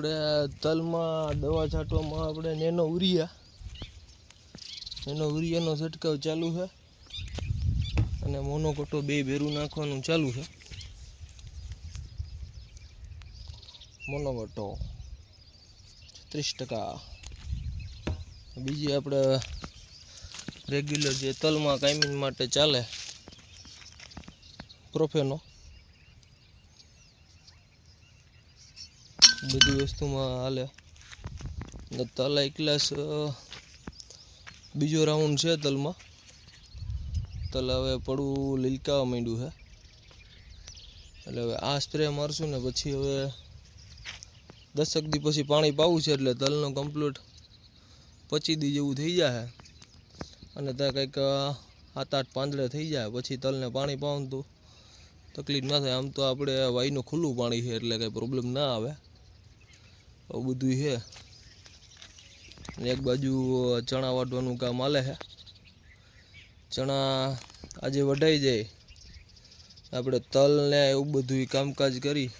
આપણે તલમાં દવા છાંટવામાં આપણે નેનો ઉરિયા નેનો ઉરિયાનો છંટકાવ ચાલુ છે. અને મોનોકોટો બે ભેરું નાખવાનું ચાલુ છે. મોનોકોટો ત્રીસ ટકા. બીજી આપણે રેગ્યુલર જે તલમાં કાયમીન માટે ચાલે, પ્રોફેનો. બધી વસ્તુમાં હાલે. ને તલ એક બીજો રાઉન્ડ છે તલમાં. તલ હવે પડવું લીલકાવા માંડ્યું છે. એટલે હવે આ સ્પ્રે મારશું ને પછી હવે દસક દી પછી પાણી પાવું છે એટલે તલનો કમ્પ્લીટ પચી દી જેવું થઈ જાય અને ત્યાં કંઈક સાત આઠ પાંદડે થઈ જાય. પછી તલને પાણી પાવું તો તકલીફ ના થાય. આમ તો આપણે વાયનું ખુલ્લું પાણી છે એટલે કંઈ પ્રોબ્લેમ ના આવે. આવું બધું છે એક બાજુ ચણા વાટવાનું કામ હાલે છે ચણા આજે વઢાઈ જાય. આપણે તલ ને એવું બધું કામકાજ કરી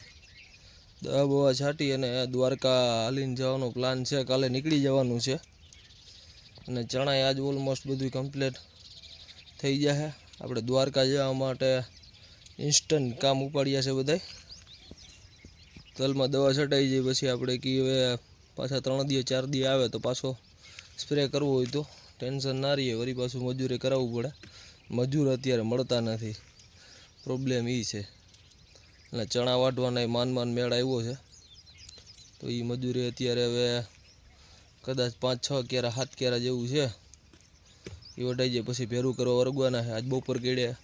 દવા બવા છાંટી અને દ્વારકા હાલીને જવાનો પ્લાન છે. કાલે નીકળી જવાનું છે. અને ચણા આજ ઓલમોસ્ટ બધું કમ્પ્લીટ થઈ જશે આપણે દ્વારકા જવા માટે ઇન્સ્ટન્ટ કામ ઉપાડ્યા છે બધાય. તલમાં દવા છટાઈ જાય, પછી આપણે કી હવે પાછા ત્રણ દિવસ, ચાર દિવસ આવે તો પાછો સ્પ્રે કરવો હોય તો. ટેન્શન ના રહીએ, વળી પાછું મજૂરે કરાવવું પડે. મજૂર અત્યારે મળતા નથી. પ્રોબ્લેમ એ છે. એટલે ચણા વાટવાના માન માન મેળ આવ્યો છે. તો એ મજૂરી અત્યારે હવે કદાચ પાંચ, છ કેરા, સાત કેરા જેવું છે. એ વટાઈ જાય, પછી ભેરું કરવા વર્ગવાના છે. આજ બપોર કેડે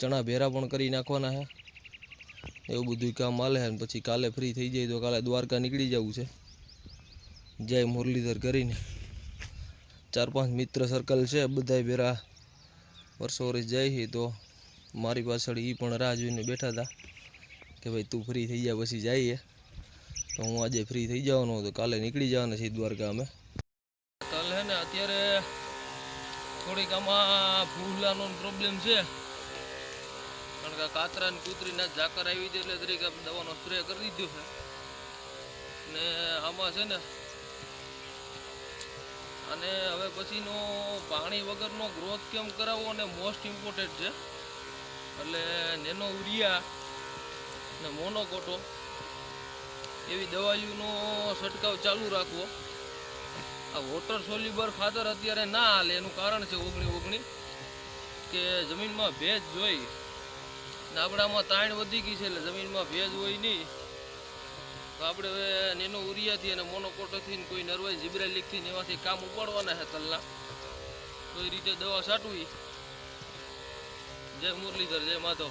ચણા ભેરા પણ કરી નાખવાના છે. એવું બધું કામ હાલે અને પછી કાલે ફ્રી થઈ જાય તો કાલે દ્વારકા નીકળી જવું છે. જય મુરલીધર કરીને. ચાર પાંચ મિત્ર સર્કલ છે બધા ભેરા. વર્ષો વર્ષ જાય છે તો મારી પાછળ એ પણ રાહ જોઈને બેઠા હતા કે ભાઈ તું ફ્રી થઈ જાય પછી જઈએ. તો હું આજે ફ્રી થઈ જવાનો તો કાલે નીકળી જવાના છે દ્વારકા અમે. કાલે અત્યારે થોડીક આમાં ફૂલાનો પ્રોબ્લેમ છે. કારણ કે કાતરા ને ઝાકર આવી હતી એટલે તરીકે દવાનો સ્પ્રે કરી દીધો છે. ને આમાં છે ને, અને હવે પછીનો પાણી વગરનો ગ્રોથ કેમ કરાવવો અને મોસ્ટ ઇમ્પોર્ટન્ટ છે. એટલે નેનો ઉરિયા ને મોનોકોટો એવી દવાઈઓનો છંટકાવ ચાલુ રાખવો. આ વોટર સોલ્યુબર ખાતર અત્યારે ના હાલે, એનું કારણ છે ઓગણી ઓગણી, કે જમીનમાં ભેજ જોઈ આપણામાં તાણ વધી ગઈ છે એટલે જમીનમાં ભેજ હોય નહીં. તો આપણે હવે નેનો ઉરિયાથી અને મોનોકોટોથી કોઈ નરવાઈ જીબ્રેલિકથી ને એમાંથી કામ ઉપાડવાના છે તલના. એ રીતે દવા છાંટવી. જય મુરલીધર, જય માધવ.